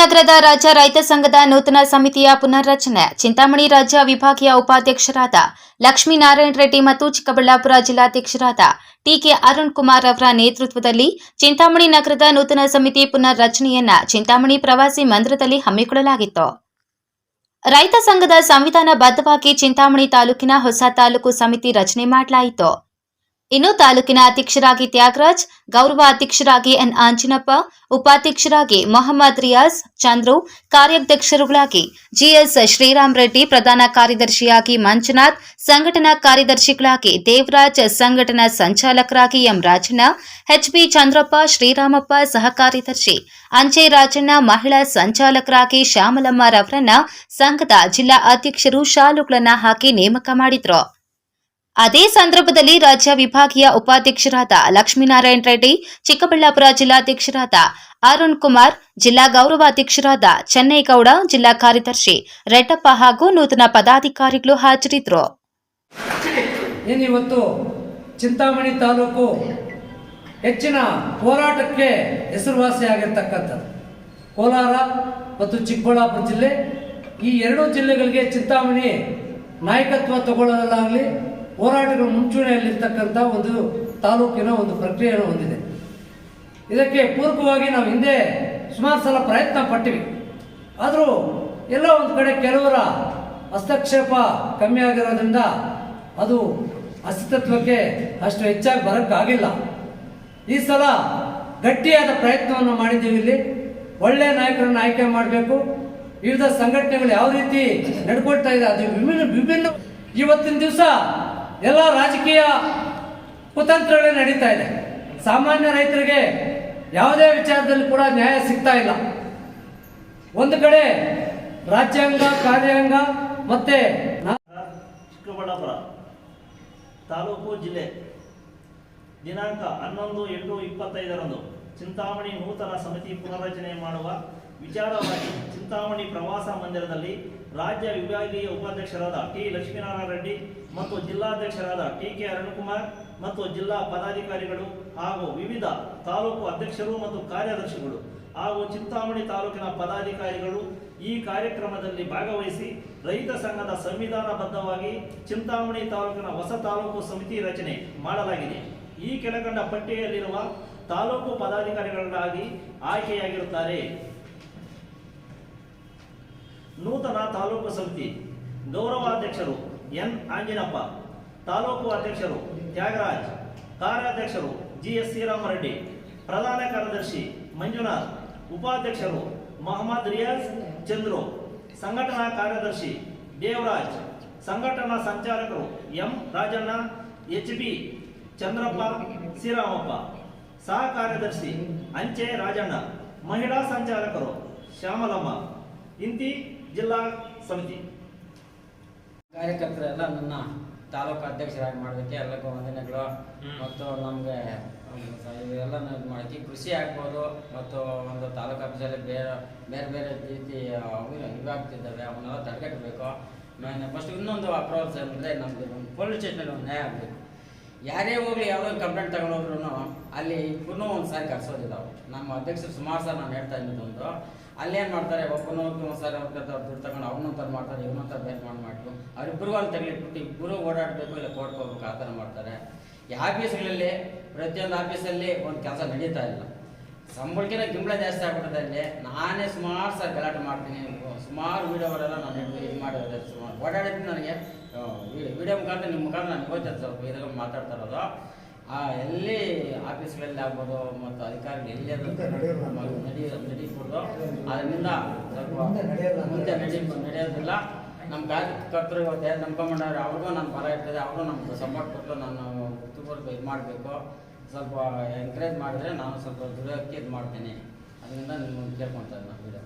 ನಗರದ ರಾಜ್ಯ ರೈತ ಸಂಘದ ನೂತನ ಸಮಿತಿಯ ಪುನರ್ರಚನೆ. ಚಿಂತಾಮಣಿ ರಾಜ್ಯ ವಿಭಾಗೀಯ ಉಪಾಧ್ಯಕ್ಷರಾದ ಲಕ್ಷ್ಮೀನಾರಾಯಣ ರೆಡ್ಡಿ ಮತ್ತು ಚಿಕ್ಕಬಳ್ಳಾಪುರ ಜಿಲ್ಲಾಧ್ಯಕ್ಷರಾದ ಟಿಕೆ ಅರುಣ್ ಕುಮಾರ್ ಅವರ ನೇತೃತ್ವದಲ್ಲಿ ಚಿಂತಾಮಣಿ ನಗರದ ನೂತನ ಸಮಿತಿ ಪುನರ್ರಚನೆಯನ್ನ ಚಿಂತಾಮಣಿ ಪ್ರವಾಸಿ ಮಂದಿರದಲ್ಲಿ ಹಮ್ಮಿಕೊಳ್ಳಲಾಗಿತ್ತು. ರೈತ ಸಂಘದ ಸಂವಿಧಾನಬದ್ಧವಾಗಿ ಚಿಂತಾಮಣಿ ತಾಲೂಕಿನ ಹೊಸ ತಾಲೂಕು ಸಮಿತಿ ರಚನೆ ಮಾಡಲಾಯಿತು. ಇನ್ನು ತಾಲೂಕಿನ ಅಧ್ಯಕ್ಷರಾಗಿ ತ್ಯಾಗರಾಜ್, ಗೌರವ ಅಧ್ಯಕ್ಷರಾಗಿ ಎನ್. ಆಂಜಿನಪ್ಪ, ಉಪಾಧ್ಯಕ್ಷರಾಗಿ ಮೊಹಮ್ಮದ್ ರಿಯಾಜ್ ಚಂದ್ರು, ಕಾರ್ಯಾಧ್ಯಕ್ಷರುಗಳಾಗಿ ಜಿಎಸ್ ಶ್ರೀರಾಮ್ ರೆಡ್ಡಿ, ಪ್ರಧಾನ ಕಾರ್ಯದರ್ಶಿಯಾಗಿ ಮಂಜುನಾಥ್, ಸಂಘಟನಾ ಕಾರ್ಯದರ್ಶಿಗಳಾಗಿ ದೇವರಾಜ್, ಸಂಘಟನಾ ಸಂಚಾಲಕರಾಗಿ M. Rajanna H B Chandrappa, Sriramappa ಸಹ ಕಾರ್ಯದರ್ಶಿ, ಅಂಚೆ ರಾಜಣ್ಣ, ಮಹಿಳಾ ಸಂಚಾಲಕರಾಗಿ ಶ್ಯಾಮಲಮ್ಮ ರವರನ್ನ ಸಂಘದ ಜಿಲ್ಲಾ ಅಧ್ಯಕ್ಷರು ಶಾಲುಗಳನ್ನ ಹಾಕಿ ನೇಮಕ ಮಾಡಿದ್ರು. ಅದೇ ಸಂದರ್ಭದಲ್ಲಿ ರಾಜ್ಯ ವಿಭಾಗೀಯ ಉಪಾಧ್ಯಕ್ಷರಾದ ಲಕ್ಷ್ಮೀನಾರಾಯಣ ರೆಡ್ಡಿ, ಚಿಕ್ಕಬಳ್ಳಾಪುರ ಜಿಲ್ಲಾಧ್ಯಕ್ಷರಾದ ಅರುಣ್ ಕುಮಾರ್, ಜಿಲ್ಲಾ ಗೌರವಾಧ್ಯಕ್ಷರಾದ ಚೆನ್ನೈಗೌಡ, ಜಿಲ್ಲಾ ಕಾರ್ಯದರ್ಶಿ ರೆಡ್ಡಪ್ಪ ಹಾಗೂ ನೂತನ ಪದಾಧಿಕಾರಿಗಳು ಹಾಜರಿದ್ರು ಏನಿವತ್ತು ಚಿಂತಾಮಣಿ ತಾಲೂಕು ಹೆಚ್ಚಿನ ಹೋರಾಟಕ್ಕೆ ಹೆಸರುವಾಸಿಯಾಗಿರ್ತಕ್ಕಂಥದ್ದು ಕೋಲಾರ ಮತ್ತು ಚಿಕ್ಕಬಳ್ಳಾಪುರ ಜಿಲ್ಲೆ ಈ ಎರಡೂ ಜಿಲ್ಲೆಗಳಿಗೆ ಚಿಂತಾಮಣಿ ನಾಯಕತ್ವ ತಗೊಳ್ಳೋದಲ್ಲಾಗಲಿ ಹೋರಾಟಗಳ ಮುಂಚೂಣಿಯಲ್ಲಿರ್ತಕ್ಕಂಥ ಒಂದು ತಾಲೂಕಿನ ಒಂದು ಪ್ರಕ್ರಿಯೆಯನ್ನು ಹೊಂದಿದೆ. ಇದಕ್ಕೆ ಪೂರಕವಾಗಿ ನಾವು ಹಿಂದೆ ಸುಮಾರು ಸಲ ಪ್ರಯತ್ನ ಪಟ್ಟಿವಿ. ಆದರೂ ಎಲ್ಲ ಒಂದು ಕಡೆ ಕೆಲವರ ಹಸ್ತಕ್ಷೇಪ ಕಮ್ಮಿ ಆಗಿರೋದ್ರಿಂದ ಅದು ಅಸ್ತಿತ್ವಕ್ಕೆ ಅಷ್ಟು ಹೆಚ್ಚಾಗಿ ಬರೋಕ್ಕಾಗಿಲ್ಲ. ಈ ಸಲ ಗಟ್ಟಿಯಾದ ಪ್ರಯತ್ನವನ್ನು ಮಾಡಿದ್ದೀವಿ ಇಲ್ಲಿ. ಒಳ್ಳೆಯ ನಾಯಕರನ್ನು ಆಯ್ಕೆ ಮಾಡಬೇಕು. ವಿವಿಧ ಸಂಘಟನೆಗಳು ಯಾವ ರೀತಿ ನಡ್ಕೊಳ್ತಾ ಇದೆ, ಅದು ವಿಭಿನ್ನ ವಿಭಿನ್ನ ಇವತ್ತಿನ ದಿವಸ ಎಲ್ಲ ರಾಜಕೀಯ ಕುತಂತ್ರಗಳೇ ನಡೀತಾ ಇದೆ. ಸಾಮಾನ್ಯ ರೈತರಿಗೆ ಯಾವುದೇ ವಿಚಾರದಲ್ಲಿ ಕೂಡ ನ್ಯಾಯ ಸಿಗ್ತಾ ಇಲ್ಲ. ಒಂದು ಕಡೆ ರಾಜ್ಯಾಂಗ, ಕಾರ್ಯಾಂಗ ಮತ್ತೆ ಚಿಕ್ಕಬಳ್ಳಾಪುರ ತಾಲೂಕು ಜಿಲ್ಲೆ ದಿನಾಂಕ ಹನ್ನೊಂದು ಎಂಟು ಇಪ್ಪತ್ತೈದರಂದು ಚಿಂತಾಮಣಿ ನೂತನ ಸಮಿತಿ ಪುನರ್ರಚನೆ ಮಾಡುವ ವಿಚಾರವಾಗಿ ಚಿಂತಾಮಣಿ ಪ್ರವಾಸ ಮಂದಿರದಲ್ಲಿ ರಾಜ್ಯ ವಿಭಾಗೀಯ ಉಪಾಧ್ಯಕ್ಷರಾದ ಟಿ ಲಕ್ಷ್ಮೀನಾರಾಯಣ ರೆಡ್ಡಿ ಮತ್ತು ಜಿಲ್ಲಾಧ್ಯಕ್ಷರಾದ ಟಿ ಕೆ ಅರುಣಕುಮಾರ್ ಮತ್ತು ಜಿಲ್ಲಾ ಪದಾಧಿಕಾರಿಗಳು ಹಾಗೂ ವಿವಿಧ ತಾಲೂಕು ಅಧ್ಯಕ್ಷರು ಮತ್ತು ಕಾರ್ಯದರ್ಶಿಗಳು ಹಾಗೂ ಚಿಂತಾಮಣಿ ತಾಲೂಕಿನ ಪದಾಧಿಕಾರಿಗಳು ಈ ಕಾರ್ಯಕ್ರಮದಲ್ಲಿ ಭಾಗವಹಿಸಿ ರೈತ ಸಂಘದ ಸಂವಿಧಾನಬದ್ಧವಾಗಿ ಚಿಂತಾಮಣಿ ತಾಲೂಕಿನ ಹೊಸ ತಾಲೂಕು ಸಮಿತಿ ರಚನೆ ಮಾಡಲಾಗಿದೆ. ಈ ಕೆಳಕಂಡ ಪಟ್ಟಿಯಲ್ಲಿರುವ ತಾಲೂಕು ಪದಾಧಿಕಾರಿಗಳನ್ನಾಗಿ ಆಯ್ಕೆಯಾಗಿರುತ್ತಾರೆ. ನೂತನ ತಾಲೂಕು ಸಮಿತಿ ಗೌರವಾಧ್ಯಕ್ಷರು ಎನ್ ಆಂಜಿನಪ್ಪ, ತಾಲೂಕು ಅಧ್ಯಕ್ಷರು ತ್ಯಾಗರಾಜ್, ಕಾರ್ಯಾಧ್ಯಕ್ಷರು ಜಿ ಎಸ್ ಶ್ರೀರಾಮರೆಡ್ಡಿ, ಪ್ರಧಾನ ಕಾರ್ಯದರ್ಶಿ ಮಂಜುನಾಥ್, ಉಪಾಧ್ಯಕ್ಷರು ಮೊಹಮ್ಮದ್ ರಿಯಾಜ್ ಚಂದ್ರು, ಸಂಘಟನಾ ಕಾರ್ಯದರ್ಶಿ ದೇವರಾಜ್, ಸಂಘಟನಾ ಸಂಚಾಲಕರು M Rajanna, H B Chandrappa, Sriramappa, ಸಹ ಕಾರ್ಯದರ್ಶಿ ಅಂಚೆ ರಾಜಣ್ಣ, ಮಹಿಳಾ ಸಂಚಾಲಕರು ಶ್ಯಾಮಲಮ್ಮ, ಇಂತಿ ಜಿಲ್ಲಾ ಸಮಿತಿ. ಕಾರ್ಯಕರ್ತರೆಲ್ಲ ನನ್ನ ತಾಲೂಕು ಅಧ್ಯಕ್ಷರಾಗಿ ಮಾಡೋದಕ್ಕೆ ಎಲ್ಲರಿಗೂ ವಂದನೆಗಳು. ಮತ್ತು ನಮಗೆ ಇವೆಲ್ಲ ನಾವು ಮಾಡಿ ಕೃಷಿ ಆಗ್ಬೋದು ಮತ್ತು ಒಂದು ತಾಲೂಕು ಆಫೀಸಲ್ಲಿ ಬೇರೆ ಬೇರೆ ಬೇರೆ ರೀತಿ ಇವಾಗ್ತಿದ್ದಾವೆ ಅವನ್ನೆಲ್ಲ ತಡೆಗಟ್ಟಬೇಕು. ನಾನು ಫಸ್ಟ್ ಇನ್ನೊಂದು ಅಪ್ರೋಚ್ ಅಂದರೆ ನಮಗೆ ಒಂದು ಪೊಲೀಸ್ ಸ್ಟೇಷನಲ್ಲಿ ಒಂದು ನ್ಯಾಯ ಆಗಬೇಕು. ಯಾರೇ ಹೋಗಲಿ, ಯಾವುದೋ ಕಂಪ್ಲೇಂಟ್ ತಗೊಂಡೋದ್ರು ಅಲ್ಲಿ ಪುನಃ ಒಂದು ಸಾರಿ ನಮ್ಮ ಅಧ್ಯಕ್ಷರು ಸುಮಾರು ಸರ್ ನಾನು ಹೇಳ್ತಾ ಇದ್ದೊಂದು ಅಲ್ಲೇನು ಮಾಡ್ತಾರೆ ಒಬ್ಬನು ಒಂದು ಸಾರಿ ಅವ್ರ ದುಡ್ಡು ತಗೊಂಡು ಅವನೊಂಥರ ಮಾಡ್ತಾರೆ ಇವನೊಂಥರ ಬೇರೆ ಮಾಡಿ ಮಾಡ್ತು ಅವ್ರಿಬ್ಬರಿಗೂ ಅಲ್ಲಿ ತಗಲಿಟ್ಬಿಟ್ಟು ಇಬ್ಬರು ಓಡಾಡಬೇಕು ಇಲ್ಲ ಕೋರ್ಟ್ಗೆ ಹೋಗ್ಬೇಕು, ಆ ಥರ ಮಾಡ್ತಾರೆ. ಈ ಆಫೀಸ್ಗಳಲ್ಲಿ ಪ್ರತಿಯೊಂದು ಆಫೀಸಲ್ಲಿ ಒಂದು ಕೆಲಸ ನಡೀತಾ ಇಲ್ಲ. ಸಂಬಳಕ್ಕಿಂತ ಗಿಂಬಳ ಜಾಸ್ತಿ ಆಗ್ಬಿಟ್ಟಿದೆ ಅಲ್ಲಿ. ನಾನೇ ಸುಮಾರು ಸರ್ ಗಲಾಟೆ ಮಾಡ್ತೀನಿ. ಸುಮಾರು ವೀಡಿಯೋಗಳೆಲ್ಲ ನಾನು ಇದು ಮಾಡಿರೋದು. ಸುಮಾರು ಓಡಾಡಿದ್ದೀನಿ ನನಗೆ. ವಿಡಿಯೋ ಮುಖಾಂತರ ನಿಮ್ಮ ಮುಖಾಂತರ ನನಗೆ ಗೊತ್ತಿತ್ತು ಸ್ವಲ್ಪ ಇದೆಲ್ಲ ಮಾತಾಡ್ತಾ ಇರೋದು. ಆ ಎಲ್ಲಿ ಆಫೀಸ್ಗಳಲ್ಲಿ ಆಗ್ಬೋದು ಮತ್ತು ಅಧಿಕಾರಿಗಳು ಎಲ್ಲಿ ನಡಿ ನಡೀಬೋದು. ಅದರಿಂದ ಸ್ವಲ್ಪ ಮುಂದೆ ನಡಿ ನಡೆಯೋದಿಲ್ಲ. ನಮ್ಮ ಕಾರ್ಯಕರ್ತರು ಇವತ್ತು ನಮ್ಮ ಕಮಾಂಡರ್ ಅವ್ರಿಗೂ ನನ್ನ ಬರ ಇರ್ತದೆ. ಅವರು ನಮ್ಗೆ ಸಪೋರ್ಟ್ ಕೊಟ್ಟು ನಾನು ಇದು ಮಾಡಬೇಕು. ಸ್ವಲ್ಪ ಎನ್ಕರೇಜ್ ಮಾಡಿದ್ರೆ ನಾನು ಸ್ವಲ್ಪ ದುಡಿಯೋಕ್ಕೆ ಇದು ಮಾಡ್ತೀನಿ ಅದರಿಂದ ನಿಮ್ಮನ್ನು ಕೇಳ್ಕೊತಾ ನಾನು